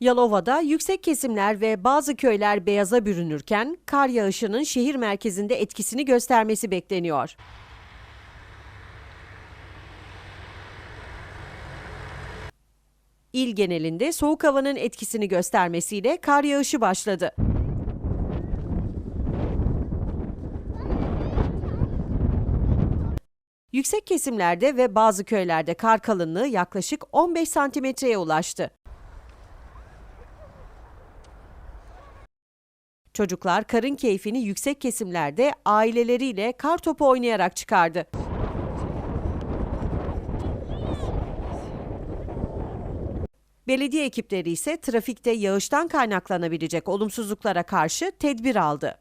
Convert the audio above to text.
Yalova'da yüksek kesimler ve bazı köyler beyaza bürünürken kar yağışının şehir merkezinde etkisini göstermesi bekleniyor. İl genelinde soğuk havanın etkisini göstermesiyle kar yağışı başladı. Yüksek kesimlerde ve bazı köylerde kar kalınlığı yaklaşık 15 santimetreye ulaştı. Çocuklar karın keyfini yüksek kesimlerde aileleriyle kar topu oynayarak çıkardı. Belediye ekipleri ise trafikte yağıştan kaynaklanabilecek olumsuzluklara karşı tedbir aldı.